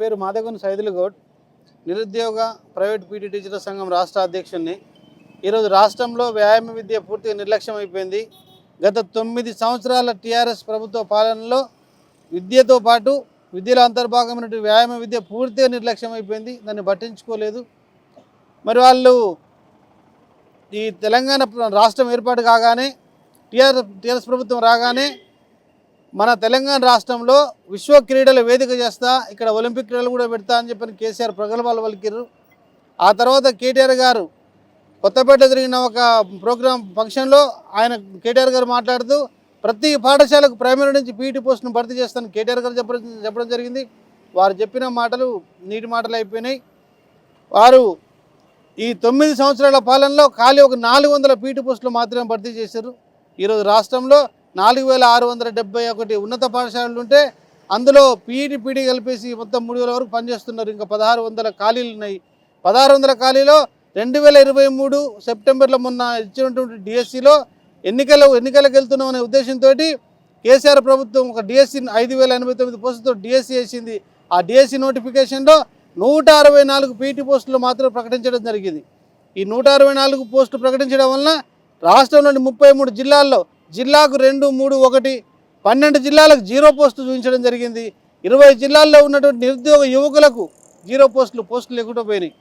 పేరు మాదగుని సైదులుగౌడ్ నిరుద్యోగ private PT టీచర్ల సంఘం రాష్ట్ర అధ్యక్షుడిని ఈరోజు రాష్ట్రంలో వ్యాయామ విద్య పూర్తిగా నిర్లక్ష్యం అయిపోయింది. గత తొమ్మిది సంవత్సరాల టీఆర్ఎస్ ప్రభుత్వ పాలనలో విద్యతో పాటు విద్యలో అంతర్భాగమైనటువంటి వ్యాయామ విద్య పూర్తిగా నిర్లక్ష్యం అయిపోయింది. దాన్ని పట్టించుకోలేదు. మరి వాళ్ళు ఈ తెలంగాణ రాష్ట్రం ఏర్పాటు కాగానే టీఆర్ టీఆర్ఎస్ ప్రభుత్వం రాగానే మన తెలంగాణ రాష్ట్రంలో విశ్వ క్రీడల వేదిక చేస్తా ఇక్కడ ఒలింపిక్ క్రీడలు కూడా పెడతా అని చెప్పిన కేసీఆర్ ప్రగల్భాలు పలికిరు ఆ తర్వాత కేటీఆర్ గారు కొత్తపేట జరిగిన ఒక ప్రోగ్రామ్ ఫంక్షన్లో ఆయన కేటీఆర్ గారు మాట్లాడుతూ ప్రతి పాఠశాలకు ప్రైమరీ నుంచి పీటీ పోస్టును భర్తీ చేస్తాను కేటీఆర్ గారు చెప్పడం చెప్పడం జరిగింది. వారు చెప్పిన మాటలు నీటి మాటలు అయిపోయినాయి. వారు ఈ తొమ్మిది సంవత్సరాల పాలనలో ఖాళీ ఒక నాలుగు వందల పీటీ పోస్టులు మాత్రమే భర్తీ చేశారు. ఈరోజు రాష్ట్రంలో నాలుగు వేల ఆరు వందల డెబ్బై ఒకటి ఉన్నత పాఠశాలలు ఉంటే అందులో పీఈడి పీడీ కలిపేసి మొత్తం మూడు వేల వరకు పనిచేస్తున్నారు. ఇంకా పదహారు వందల ఖాళీలు ఉన్నాయి. పదహారు వందల ఖాళీలో రెండు వేల ఇరవై మూడు సెప్టెంబర్లో మొన్న ఇచ్చినటువంటి డిఎస్సిలో ఎన్నికలు ఎన్నికలకు వెళ్తున్నాం అనే ఉద్దేశంతో కేసీఆర్ ప్రభుత్వం ఒక డిఎస్సి ఐదు వేల ఎనభై తొమ్మిది పోస్టులతో డిఎస్సి వేసింది. ఆ డిఎస్సి నోటిఫికేషన్లో నూట అరవై నాలుగు పీటీ పోస్టులు మాత్రం ప్రకటించడం జరిగింది. ఈ నూట అరవై నాలుగు పోస్టులు ప్రకటించడం వలన రాష్ట్రంలోని ముప్పై మూడు జిల్లాల్లో జిల్లాకు రెండు మూడు ఒకటి పన్నెండు జిల్లాలకు జీరో పోస్టు చూపించడం జరిగింది. ఇరవై జిల్లాల్లో ఉన్నటువంటి నిరుద్యోగ యువకులకు జీరో పోస్టులు పోస్టులు లేకుండా పోయినాయి.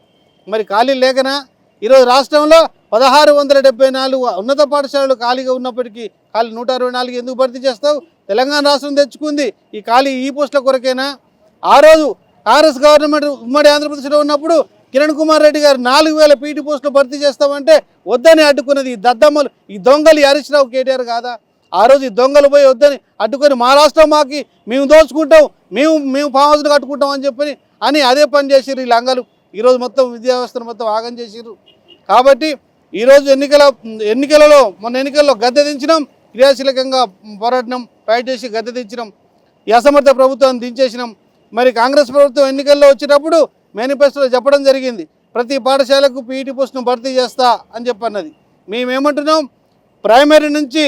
మరి ఖాళీ లేకనా? ఈరోజు రాష్ట్రంలో పదహారు వందల డెబ్బై నాలుగు ఉన్నత పాఠశాలలు ఖాళీగా ఉన్నప్పటికీ ఖాళీ నూట అరవై నాలుగు ఎందుకు భర్తీ చేస్తావు? తెలంగాణ రాష్ట్రం తెచ్చుకుంది. ఈ ఖాళీ ఈ పోస్టుల కొరకేనా? ఆ రోజు కాంగ్రెస్ గవర్నమెంట్ ఉమ్మడి ఆంధ్రప్రదేశ్లో ఉన్నప్పుడు కిరణ్ కుమార్ రెడ్డి గారు నాలుగు వేల పీటీ పోస్టులు భర్తీ చేస్తామంటే వద్దని అడ్డుకున్నది ఈ దద్దమ్మలు. ఈ దొంగలు హరీష్రావు రావు కేటీఆర్ కాదా? ఆ రోజు ఈ దొంగలు పోయి వద్దని అడ్డుకొని మా రాష్ట్రం మాకి మేము దోచుకుంటాం మేము మేము ఫామ్ కట్టుకుంటాం అని చెప్పని అని అదే పని చేసిర్రు ఈ లంగలు. ఈరోజు మొత్తం విద్యా వ్యవస్థను మొత్తం ఆగం చేసిరు కాబట్టి ఈరోజు ఎన్నికల ఎన్నికలలో మొన్న ఎన్నికల్లో గద్దె దించినాం క్రియాశీలకంగా పోరాడినాం ఫైట్ చేసి గద్దె దించినాం ఈ అసమర్థ ప్రభుత్వాన్ని దించేసినాం. మరి కాంగ్రెస్ ప్రభుత్వం ఎన్నికల్లో వచ్చేటప్పుడు మేనిఫెస్టోలో చెప్పడం జరిగింది. ప్రతి పాఠశాలకు పీఈటీ పోస్టును భర్తీ చేస్తా అని చెప్పన్నది. మేమేమంటున్నాం? ప్రైమరీ నుంచి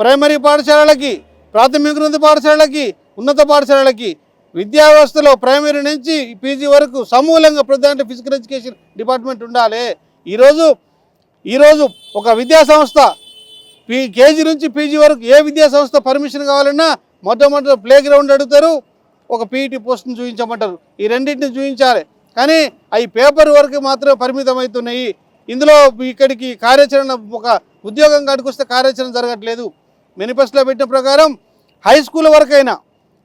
ప్రైమరీ పాఠశాలలకి ప్రాథమికోన్నత పాఠశాలలకి ఉన్నత పాఠశాలలకి విద్యా వ్యవస్థలో ప్రైమరీ నుంచి పీజీ వరకు సమూలంగా ప్రధాన ఫిజికల్ ఎడ్యుకేషన్ డిపార్ట్మెంట్ ఉండాలి. ఈరోజు ఈరోజు ఒక విద్యా సంస్థ పీ కేజీ నుంచి పీజీ వరకు ఏ విద్యా సంస్థ పర్మిషన్ కావాలన్నా మొట్టమొదటి ప్లే గ్రౌండ్ అడుగుతారు. ఒక పీఈటీ పోస్ట్ని చూపించమంటారు. ఈ రెండింటిని చూపించాలి. కానీ అవి పేపర్ వరకు మాత్రమే పరిమితం అవుతున్నాయి ఇందులో ఇక్కడికి కార్యాచరణ ఒక ఉద్యోగం కడుకొస్తే కార్యాచరణ జరగట్లేదు. మేనిఫెస్టోలో పెట్టిన ప్రకారం హై స్కూల్ వరకైనా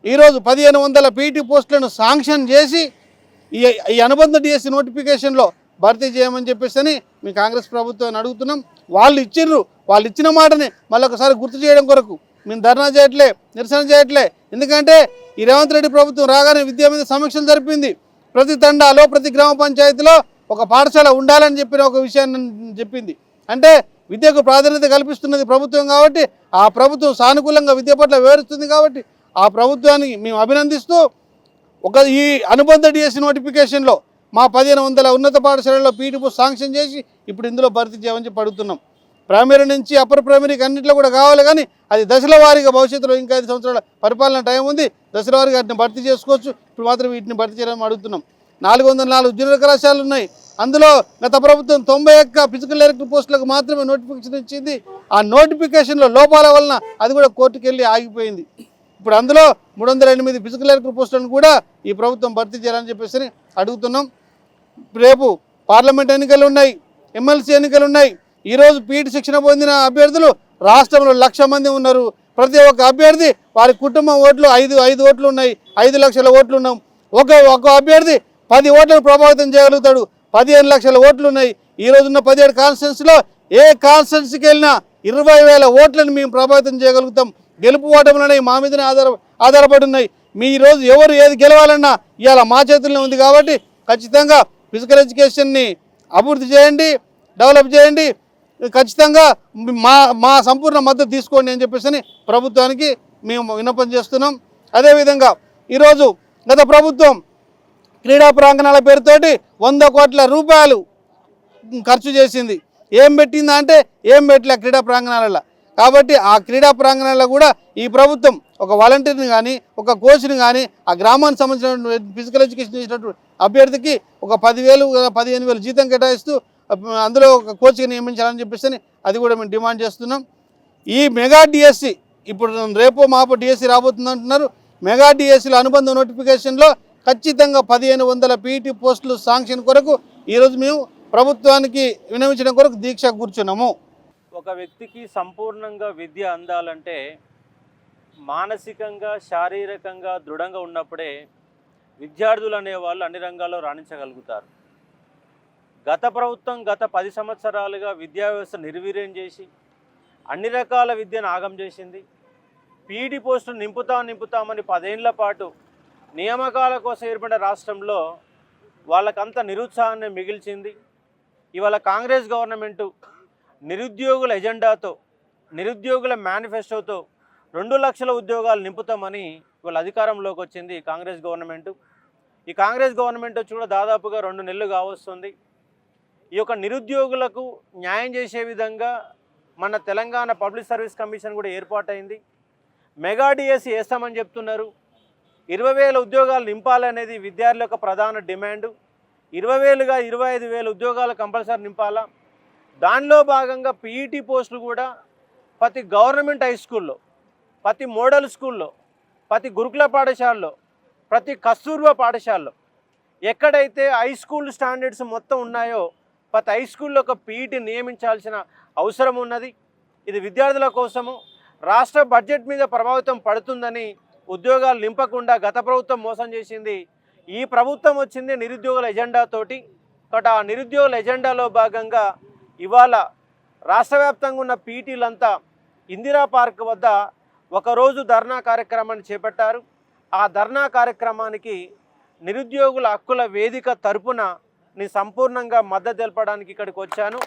ఈరోజు పదిహేను వందల పీటీ పోస్టులను శాంక్షన్ చేసి ఈ ఈ అనుబంధ డిఎస్సి నోటిఫికేషన్లో భర్తీ చేయమని చెప్పేసి అని మీ కాంగ్రెస్ ప్రభుత్వాన్ని అడుగుతున్నాం. వాళ్ళు ఇచ్చిర్రు. వాళ్ళు ఇచ్చిన మాటని మళ్ళీ ఒకసారి గుర్తు చేయడం కొరకు మేము ధర్నా చేయట్లే నిరసన చేయట్లే. ఎందుకంటే ఈ రేవంత్ రెడ్డి ప్రభుత్వం రాగానే విద్యా మీద సమీక్షలు జరిపింది. ప్రతి తండాలో ప్రతి గ్రామ పంచాయతీలో ఒక పాఠశాల ఉండాలని చెప్పిన ఒక విషయాన్ని చెప్పింది. అంటే విద్యకు ప్రాధాన్యత కల్పిస్తున్నది ప్రభుత్వం కాబట్టి ఆ ప్రభుత్వం సానుకూలంగా విద్య పట్ల వివరిస్తుంది కాబట్టి ఆ ప్రభుత్వాన్ని మేము అభినందిస్తూ ఒక ఈ అనుబంధ డిఎస్సి నోటిఫికేషన్లో మా పదిహేను వందల ఉన్నత పాఠశాలలో పీటీపీ శాంక్షన్ చేసి ఇప్పుడు ఇందులో భర్తీ చేయమని చెప్పి అడుగుతున్నాం. ప్రైమరీ నుంచి అప్పర్ ప్రైమరీకి అన్నింటిలో కూడా కావాలి కానీ అది దశల వారీగా భవిష్యత్తులో ఇంకా ఐదు సంవత్సరాల పరిపాలన టైం ఉంది. దశల వారీగా వాటిని భర్తీ చేసుకోవచ్చు. ఇప్పుడు మాత్రం వీటిని భర్తీ చేయడం అడుగుతున్నాం. నాలుగు వందల నాలుగు జూనియర్ కళాశాలలు ఉన్నాయి. అందులో గత ప్రభుత్వం తొంభై ఒక్క ఫిజికల్ డైరెక్టర్ పోస్టులకు మాత్రమే నోటిఫికేషన్ ఇచ్చింది. ఆ నోటిఫికేషన్లో లోపాల వలన అది కూడా కోర్టుకు వెళ్ళి ఆగిపోయింది. ఇప్పుడు అందులో మూడు వందల ఎనిమిది ఫిజికల్ డైరెక్టర్ పోస్టులను కూడా ఈ ప్రభుత్వం భర్తీ చేయాలని చెప్పేసి అడుగుతున్నాం. రేపు పార్లమెంట్ ఎన్నికలు ఉన్నాయి. ఎమ్మెల్సీ ఎన్నికలు ఉన్నాయి. ఈరోజు పీటీ శిక్షణ పొందిన అభ్యర్థులు రాష్ట్రంలో లక్ష మంది ఉన్నారు. ప్రతి ఒక్క అభ్యర్థి వారి కుటుంబం ఓట్లు ఐదు ఐదు ఓట్లు ఉన్నాయి. ఐదు లక్షల ఓట్లు ఉన్నాం. ఒక ఒక అభ్యర్థి పది ఓట్లను ప్రభావితం చేయగలుగుతాడు. పదిహేను లక్షల ఓట్లు ఉన్నాయి. ఈ రోజున్న పదిహేడు కాన్స్టిట్యున్సీలో ఏ కాన్స్టిట్యున్సీకి వెళ్ళినా ఇరవై వేల ఓట్లను మేము ప్రభావితం చేయగలుగుతాం. గెలుపు ఓటములనే మా మీదనే ఆధార ఆధారపడి ఉన్నాయి. మీ ఈరోజు ఎవరు ఏది గెలవాలన్నా ఇవాళ మా చేతుల్లో ఉంది కాబట్టి ఖచ్చితంగా ఫిజికల్ ఎడ్యుకేషన్ని అభివృద్ధి చేయండి డెవలప్ చేయండి. ఖచ్చితంగా మా మా సంపూర్ణ మద్దతు తీసుకోండి అని చెప్పేసి ప్రభుత్వానికి మేము విన్నపం చేస్తున్నాం. అదేవిధంగా ఈరోజు గత ప్రభుత్వం క్రీడా ప్రాంగణాల పేరుతోటి వంద కోట్ల రూపాయలు ఖర్చు చేసింది. ఏం పెట్టిందా అంటే ఏం పెట్టలే క్రీడా ప్రాంగణాలలో. కాబట్టి ఆ క్రీడా ప్రాంగణాలలో కూడా ఈ ప్రభుత్వం ఒక వాలంటీర్ని కానీ ఒక కోచ్ని కానీ ఆ గ్రామానికి సంబంధించిన ఫిజికల్ ఎడ్యుకేషన్ చేసినటువంటి అభ్యర్థికి ఒక పదివేలు పదిహేను వేలు జీతం కేటాయిస్తూ అందులో ఒక కోచ్కి నియమించాలని చెప్పేసి అది కూడా మేము డిమాండ్ చేస్తున్నాం. ఈ మెగా డిఎస్సి ఇప్పుడు రేపు మాపు డిఎస్సి రాబోతుంది అంటున్నారు. మెగా డిఎస్సిలో అనుబంధ నోటిఫికేషన్లో ఖచ్చితంగా పదిహేను వందల పీఈటీ పోస్టులు శాంక్షన్ కొరకు ఈరోజు మేము ప్రభుత్వానికి వినమించడం కొరకు దీక్ష కూర్చున్నాము. ఒక వ్యక్తికి సంపూర్ణంగా విద్య అందాలంటే మానసికంగా శారీరకంగా దృఢంగా ఉన్నప్పుడే విద్యార్థులు అనేవాళ్ళు అన్ని రంగాల్లో రాణించగలుగుతారు. గత ప్రభుత్వం గత పది సంవత్సరాలుగా విద్యా వ్యవస్థ నిర్వీర్యం చేసి అన్ని రకాల విద్యను ఆగం చేసింది. పీఈడి పోస్టులు నింపుతాం నింపుతామని పదేళ్ళ పాటు నియామకాల కోసం ఏర్పడిన రాష్ట్రంలో వాళ్ళకంత నిరుత్సాహాన్ని మిగిల్చింది. ఇవాళ కాంగ్రెస్ గవర్నమెంటు నిరుద్యోగుల ఎజెండాతో నిరుద్యోగుల మేనిఫెస్టోతో రెండు లక్షల ఉద్యోగాలు నింపుతామని ఇవాళ అధికారంలోకి వచ్చింది కాంగ్రెస్ గవర్నమెంటు. ఈ కాంగ్రెస్ గవర్నమెంట్ వచ్చి కూడా దాదాపుగా రెండు నెలలు కావస్తుంది. ఈ యొక్క నిరుద్యోగులకు న్యాయం చేసే విధంగా మన తెలంగాణ పబ్లిక్ సర్వీస్ కమిషన్ కూడా ఏర్పాటైంది. మెగా డిఎస్సి వేస్తామని చెప్తున్నారు. ఇరవై వేల ఉద్యోగాలు నింపాలనేది విద్యార్థుల యొక్క ప్రధాన డిమాండు. ఇరవై వేలుగా ఇరవై ఐదు వేల ఉద్యోగాలు కంపల్సరీ నింపాలా? దానిలో భాగంగా పీఈటీ పోస్టులు కూడా ప్రతి గవర్నమెంట్ హై స్కూల్లో ప్రతి మోడల్ స్కూల్లో ప్రతి గురుకుల పాఠశాలలో ప్రతి కస్తూర్బా పాఠశాలలో ఎక్కడైతే హై స్కూల్ స్టాండర్డ్స్ మొత్తం ఉన్నాయో ప్రతి హై స్కూల్లో ఒక పీఈటీ నియమించాల్సిన అవసరం ఉన్నది. ఇది విద్యార్థుల కోసము రాష్ట్ర బడ్జెట్ మీద ప్రభావితం పడుతుందని ఉద్యోగాలు నింపకుండా గత ప్రభుత్వం మోసం చేసింది. ఈ ప్రభుత్వం వచ్చింది నిరుద్యోగుల ఎజెండాతోటి కాబట్టి ఆ నిరుద్యోగుల ఎజెండాలో భాగంగా ఇవాళ రాష్ట్ర వ్యాప్తంగా ఉన్న పీటీలంతా ఇందిరా పార్క్ వద్ద ఒకరోజు ధర్నా కార్యక్రమాన్ని చేపట్టారు. ఆ ధర్నా కార్యక్రమానికి నిరుద్యోగుల హక్కుల వేదిక తరపున నీ సంపూర్ణంగా మద్దతు తెలపడానికి ఇక్కడికి వచ్చాను.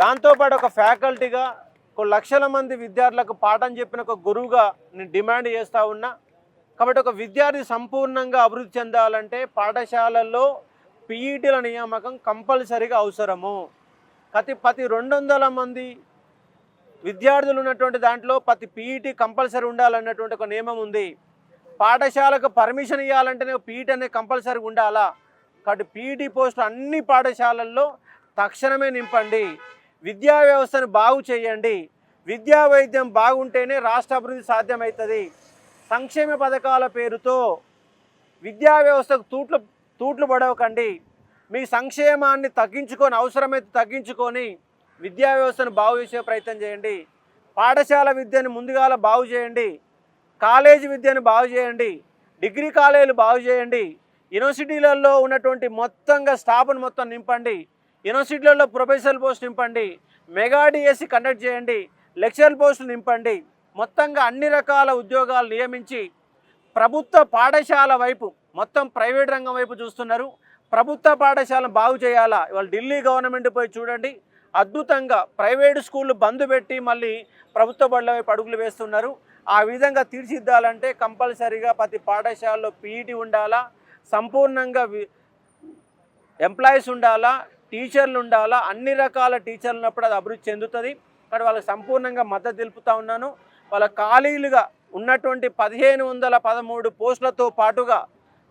దాంతోపాటు ఒక ఫ్యాకల్టీగా ఒక లక్షల మంది విద్యార్థులకు పాఠం చెప్పిన ఒక గురువుగా నేను డిమాండ్ చేస్తూ ఉన్నా. కాబట్టి ఒక విద్యార్థి సంపూర్ణంగా అభివృద్ధి చెందాలంటే పాఠశాలల్లో పీఈటీల నియామకం కంపల్సరీగా అవసరము. ప్రతి ప్రతి రెండు వందల మంది విద్యార్థులు ఉన్నటువంటి దాంట్లో ప్రతి పీఈటీ కంపల్సరీ ఉండాలన్నటువంటి ఒక నియమం ఉంది. పాఠశాలకు పర్మిషన్ ఇవ్వాలంటేనే పీఈటీ అనేది కంపల్సరీ ఉండాలా? కాబట్టి పీఈటీ పోస్ట్ అన్ని పాఠశాలల్లో తక్షణమే నింపండి. విద్యా వ్యవస్థను బాగు చేయండి. విద్యా వైద్యం బాగుంటేనే రాష్ట్ర అభివృద్ధి సాధ్యమవుతుంది. సంక్షేమ పథకాల పేరుతో విద్యా వ్యవస్థకు తూట్లు తూట్లు పడవకండి. మీ సంక్షేమాన్ని తగ్గించుకొని అవసరమైతే తగ్గించుకొని విద్యా వ్యవస్థను బాగు చేసే ప్రయత్నం చేయండి. పాఠశాల విద్యను ముందుగాల బాగు చేయండి. కాలేజీ విద్యను బాగు చేయండి. డిగ్రీ కాలేజీలు బాగు చేయండి. యూనివర్సిటీలలో ఉన్నటువంటి మొత్తంగా స్టాఫ్ను మొత్తం నింపండి. యూనివర్సిటీలలో ప్రొఫెసర్ పోస్ట్ నింపండి. మెగా డిఎస్సి కండక్ట్ చేయండి. లెక్చరర్ పోస్టులు నింపండి. మొత్తంగా అన్ని రకాల ఉద్యోగాలు నియమించి ప్రభుత్వ పాఠశాల వైపు మొత్తం ప్రైవేట్ రంగం వైపు చూస్తున్నారు. ప్రభుత్వ పాఠశాలను బాగు చేయాలా? ఇవాళ ఢిల్లీ గవర్నమెంట్ పోయి చూడండి. అద్భుతంగా ప్రైవేటు స్కూళ్ళు బంద్ పెట్టి మళ్ళీ ప్రభుత్వ బళ్ళ వైపు అడుగులు వేస్తున్నారు. ఆ విధంగా తీర్చిద్దాలంటే కంపల్సరీగా ప్రతి పాఠశాలలో పీఈటీ ఉండాలా? సంపూర్ణంగా వి- ఎంప్లాయీస్ ఉండాలా టీచర్లు ఉండాలా అన్ని రకాల టీచర్లు ఉన్నప్పుడు అది అభివృద్ధి చెందుతుంది. కానీ వాళ్ళకి సంపూర్ణంగా మద్దతు తెలుపుతా ఉన్నాను. వాళ్ళ ఖాళీలుగా ఉన్నటువంటి పదిహేను వందల పదమూడు పోస్టులతో పాటుగా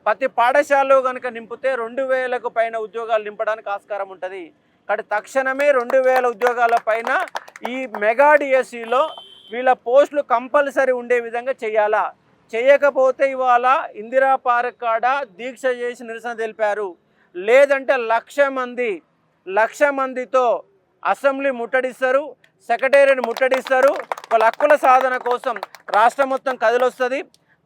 ప్రతి పాఠశాలలో కనుక నింపితే రెండు వేలకు పైన ఉద్యోగాలు నింపడానికి ఆస్కారం ఉంటుంది. కాబట్టి తక్షణమే రెండు వేల ఉద్యోగాల పైన ఈ మెగా డిఎస్సిలో వీళ్ళ పోస్టులు కంపల్సరీ ఉండే విధంగా చేయాలా. చేయకపోతే ఇవాళ ఇందిరా పార్క్ కాడ దీక్ష చేసి నిరసన తెలిపారు. లేదంటే లక్ష మంది లక్ష మందితో అసెంబ్లీ ముట్టడిస్తారు సెక్రటేరియట్ ముట్టడిస్తారు. వాళ్ళ హక్కుల సాధన కోసం రాష్ట్రం మొత్తం కదిలొస్తుంది.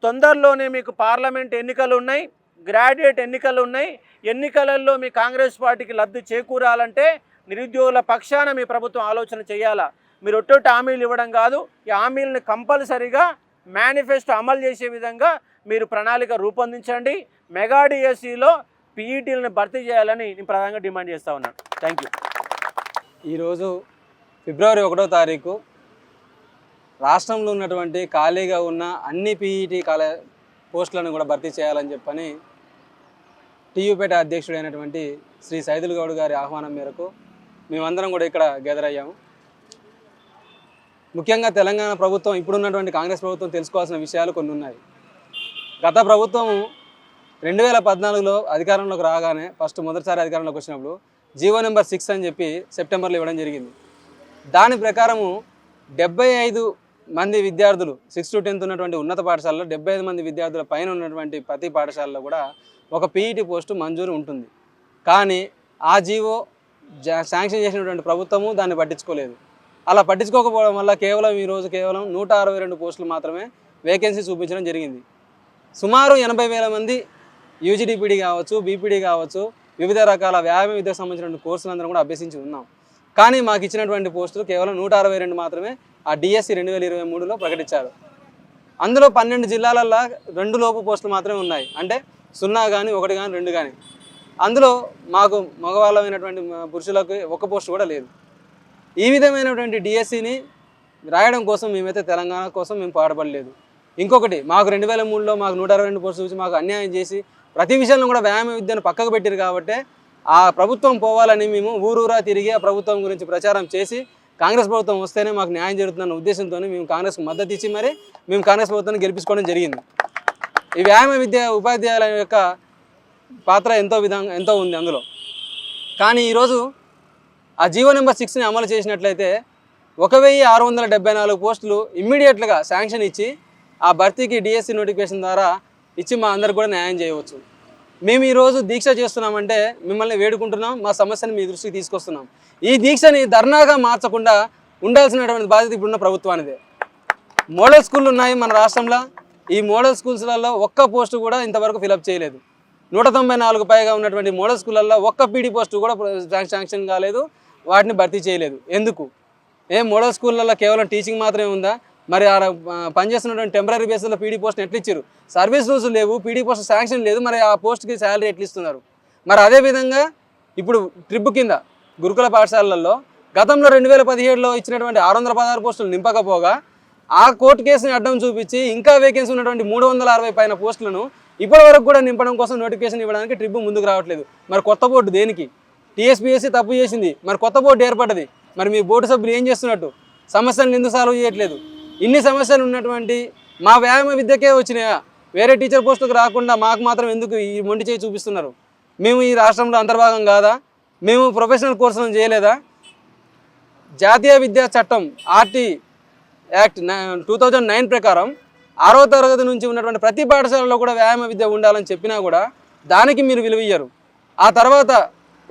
తొందరలోనే మీకు పార్లమెంట్ ఎన్నికలు ఉన్నాయి గ్రాడ్యుయేట్ ఎన్నికలు ఉన్నాయి ఎన్నికలలో మీ కాంగ్రెస్ పార్టీకి లబ్ధి చేకూరాలంటే నిరుద్యోగుల పక్షాన మీ ప్రభుత్వం ఆలోచన చేయాలా? మీరు ఒట్టొట్టి హామీలు ఇవ్వడం కాదు ఈ హామీలను కంపల్సరీగా మేనిఫెస్టో అమలు చేసే విధంగా మీరు ప్రణాళిక రూపొందించండి. మెగా డిఎస్సిలో పీఈటీలను భర్తీ చేయాలని నేను ప్రధానంగా డిమాండ్ చేస్తూ ఉన్నాను. Thank you. ఈరోజు ఫిబ్రవరి ఒకటో తారీఖు రాష్ట్రంలో ఉన్నటువంటి ఖాళీగా ఉన్న అన్ని పీఈటీ కాలే పోస్టులను కూడా భర్తీ చేయాలని చెప్పని టీయూపేట అధ్యక్షుడైనటువంటి శ్రీ సైదుల్ గౌడ్ గారి ఆహ్వానం మేరకు మేమందరం కూడా ఇక్కడ గెదర్ అయ్యాము. ముఖ్యంగా తెలంగాణ ప్రభుత్వం ఇప్పుడున్నటువంటి కాంగ్రెస్ ప్రభుత్వం తెలుసుకోవాల్సిన విషయాలు కొన్ని ఉన్నాయి. గత ప్రభుత్వం రెండు వేల పద్నాలుగులో అధికారంలోకి రాగానే ఫస్ట్ మొదటిసారి అధికారంలోకి వచ్చినప్పుడు జీవో నెంబర్ సిక్స్ అని చెప్పి సెప్టెంబర్లో ఇవ్వడం జరిగింది. దాని ప్రకారము డెబ్బై ఐదు మంది విద్యార్థులు సిక్స్ టు టెన్త్ ఉన్నటువంటి ఉన్నత పాఠశాలలో డెబ్బై ఐదు మంది విద్యార్థుల పైన ఉన్నటువంటి ప్రతి పాఠశాలలో కూడా ఒక పీఈటీ పోస్టు మంజూరు ఉంటుంది. కానీ ఆ జీవో జా- శాంక్షన్ చేసినటువంటి ప్రభుత్వము దాన్ని పట్టించుకోలేదు. అలా పట్టించుకోకపోవడం వల్ల కేవలం ఈరోజు కేవలం నూట అరవై రెండు పోస్టులు మాత్రమే వేకెన్సీ చూపించడం జరిగింది. సుమారు ఎనభై వేల మంది యూజీడీపీడీ కావచ్చు బీపీడీ కావచ్చు వివిధ రకాల వ్యాయామ విద్యకు సంబంధించిన కోర్సులందరం కూడా అభ్యసించి ఉన్నాం. కానీ మాకు ఇచ్చినటువంటి పోస్టులు కేవలం నూట అరవై రెండు మాత్రమే ఆ డిఎస్సి రెండు వేల ఇరవై మూడులో ప్రకటించారు. అందులో పన్నెండు జిల్లాలల్లో రెండు లోపు పోస్టులు మాత్రమే ఉన్నాయి. అంటే సున్నా కానీ ఒకటి కానీ రెండు కానీ అందులో మాకు మగవాళ్ళమైనటువంటి పురుషులకు ఒక పోస్ట్ కూడా లేదు. ఈ విధమైనటువంటి డిఎస్సిని రాయడం కోసం మేమైతే తెలంగాణ కోసం మేము పాటుపడలేదు. ఇంకొకటి మాకు రెండు వేల మూడులో మాకు నూట అరవై రెండు పోస్టులు చూసి మాకు అన్యాయం చేసి ప్రతి విషయంలో కూడా వ్యాయామ విద్యను పక్కకు పెట్టారు కాబట్టి ఆ ప్రభుత్వం పోవాలని మేము ఊరూరా తిరిగి ఆ ప్రభుత్వం గురించి ప్రచారం చేసి కాంగ్రెస్ ప్రభుత్వం వస్తేనే మాకు న్యాయం జరుగుతుందన్న ఉద్దేశంతో మేము కాంగ్రెస్కి మద్దతు ఇచ్చి మరి మేము కాంగ్రెస్ ప్రభుత్వాన్ని గెలిపించుకోవడం జరిగింది. ఈ వ్యాయామ విద్య ఉపాధ్యాయుల యొక్క పాత్ర ఎంతో విధంగా ఎంతో ఉంది అందులో. కానీ ఈరోజు ఆ జీవో నెంబర్ సిక్స్ని అమలు చేసినట్లయితే ఒక వెయ్యి ఆరు వందల డెబ్బై నాలుగు పోస్టులు ఇమ్మీడియట్గా శాంక్షన్ ఇచ్చి ఆ భర్తీకి డిఎస్సి నోటిఫికేషన్ ద్వారా ఇచ్చి మా అందరికి కూడా న్యాయం చేయవచ్చు. మేము ఈరోజు దీక్ష చేస్తున్నామంటే మిమ్మల్ని వేడుకుంటున్నాం మా సమస్యను మీ దృష్టికి తీసుకొస్తున్నాం. ఈ దీక్షని ధర్నాగా మార్చకుండా ఉండాల్సినటువంటి బాధ్యత ఇప్పుడున్న ప్రభుత్వానిదే. మోడల్ స్కూళ్ళు ఉన్నాయి మన రాష్ట్రంలో. ఈ మోడల్ స్కూల్స్లలో ఒక్క పోస్టు కూడా ఇంతవరకు ఫిలప్ చేయలేదు. నూట తొంభై నాలుగు పైగా ఉన్నటువంటి మోడల్ స్కూళ్ళల్లో ఒక్క పీడీ పోస్టు కూడా శాంక్షన్ కాలేదు. వాటిని భర్తీ చేయలేదు. ఎందుకు? ఏ మోడల్ స్కూళ్ళల్లో కేవలం టీచింగ్ మాత్రమే ఉందా? మరి ఆడ ఆ, పనిచేస్తున్నటువంటి టెంపరీ బేస్లో పీడీ పోస్ట్ ఎట్లా ఇచ్చారు సర్వీస్ రూల్స్ లేవు పీడీ పోస్ట్ శాంక్షన్ లేదు మరి ఆ పోస్ట్కి శాలరీ ఎట్లా ఇస్తున్నారు? మరి అదేవిధంగా ఇప్పుడు ట్రిప్ కింద గురుకుల పాఠశాలల్లో గతంలో రెండు వేల పదిహేడులో ఇచ్చినటువంటి ఆరు వందల పదహారు పోస్టులు నింపకపోగా ఆ కోర్టు కేసుని అడ్డం చూపించి ఇంకా వేకెన్సీ ఉన్నటువంటి మూడు వందల అరవై పైన పోస్టులను ఇప్పటి వరకు కూడా నింపడం కోసం నోటిఫికేషన్ ఇవ్వడానికి ట్రిప్ ముందుకు రావట్లేదు. మరి కొత్త బోర్డు దేనికి? టీఎస్పీఎస్సీ తప్పు చేసింది. మరి కొత్త బోర్డు ఏర్పడ్డది. మరి మీ బోర్డు సభ్యులు ఏం చేస్తున్నట్టు? సమస్యలను ఎందుకు సాల్వ్ చేయట్లేదు? ఇన్ని సమస్యలు ఉన్నటువంటి మా వ్యాయామ విద్యకే వచ్చినాయా? వేరే టీచర్ పోస్టుకు రాకుండా మాకు మాత్రం ఎందుకు ఈ మొండి చేయి చూపిస్తున్నారు? మేము ఈ రాష్ట్రంలో అంతర్భాగం కాదా? మేము ప్రొఫెషనల్ కోర్సులను చేయలేదా? జాతీయ విద్యా చట్టం RTE act two thousand nine ప్రకారం ఆరో తరగతి నుంచి ఉన్నటువంటి ప్రతి పాఠశాలలో కూడా వ్యాయామ విద్య ఉండాలని చెప్పినా కూడా దానికి మీరు విలువ ఇయ్యరు ఆ తర్వాత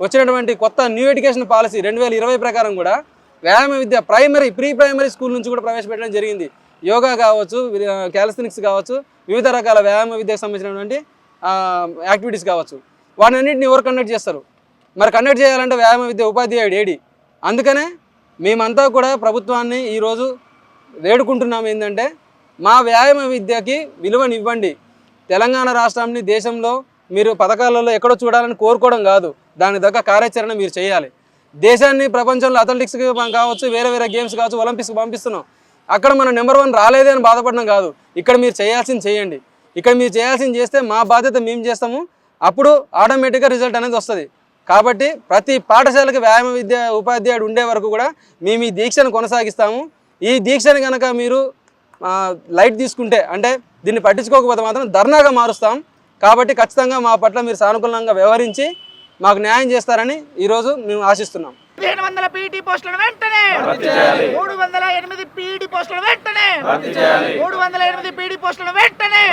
వచ్చినటువంటి కొత్త న్యూ ఎడ్యుకేషన్ పాలసీ రెండు వేల ఇరవై ప్రకారం కూడా వ్యాయామ విద్య ప్రైమరీ ప్రీ ప్రైమరీ స్కూల్ నుంచి కూడా ప్రవేశపెట్టడం జరిగింది. యోగా కావచ్చు క్యాలిస్థెనిక్స్ కావచ్చు వివిధ రకాల వ్యాయామ విద్యకు సంబంధించినటువంటి యాక్టివిటీస్ కావచ్చు. వాటిని అన్నింటిని ఎవరు కండక్ట్ చేస్తారు? మరి కండక్ట్ చేయాలంటే వ్యాయామ విద్య ఉపాధ్యాయుడు ఏడి అందుకనే మేమంతా కూడా ప్రభుత్వాన్ని ఈరోజు వేడుకుంటున్నాం ఏంటంటే మా వ్యాయామ విద్యకి విలువనివ్వండి. తెలంగాణ రాష్ట్రాన్ని దేశంలో మీరు పథకాలలో ఎక్కడో చూడాలని కోరుకోవడం కాదు. దాని తగ్గ కార్యాచరణ మీరు చేయాలి. దేశాన్ని ప్రపంచంలో అథ్లెటిక్స్కి కావచ్చు వేరే వేరే గేమ్స్ కావచ్చు ఒలింపిక్స్కి పంపిస్తున్నాం. అక్కడ మనం నెంబర్ వన్ రాలేదే అని బాధపడడం కాదు. ఇక్కడ మీరు చేయాల్సింది చేయండి. ఇక్కడ మీరు చేయాల్సింది చేస్తే మా బాధ్యత మేము చేస్తాము. అప్పుడు ఆటోమేటిక్గా రిజల్ట్ అనేది వస్తుంది. కాబట్టి ప్రతి పాఠశాలకు వ్యాయామ విద్య ఉపాధ్యాయుడు ఉండే వరకు కూడా మేము ఈ దీక్షను కొనసాగిస్తాము. ఈ దీక్షను కనుక మీరు లైట్ తీసుకుంటే అంటే దీన్ని పట్టించుకోకపోతే మాత్రం ధర్నాగా మారుస్తాం. కాబట్టి ఖచ్చితంగా మా పట్ల మీరు సానుకూలంగా వ్యవహరించి మాకు న్యాయం చేస్తారని ఈరోజు మేము ఆశిస్తున్నాం. పదిహేను వందల పీఈటీ పోస్టులను వెంటనే! మూడు వందల ఎనిమిది పీఈటీ పోస్టులను వెంటనే! మూడు వందల ఎనిమిది పోస్టులను వెంటనే!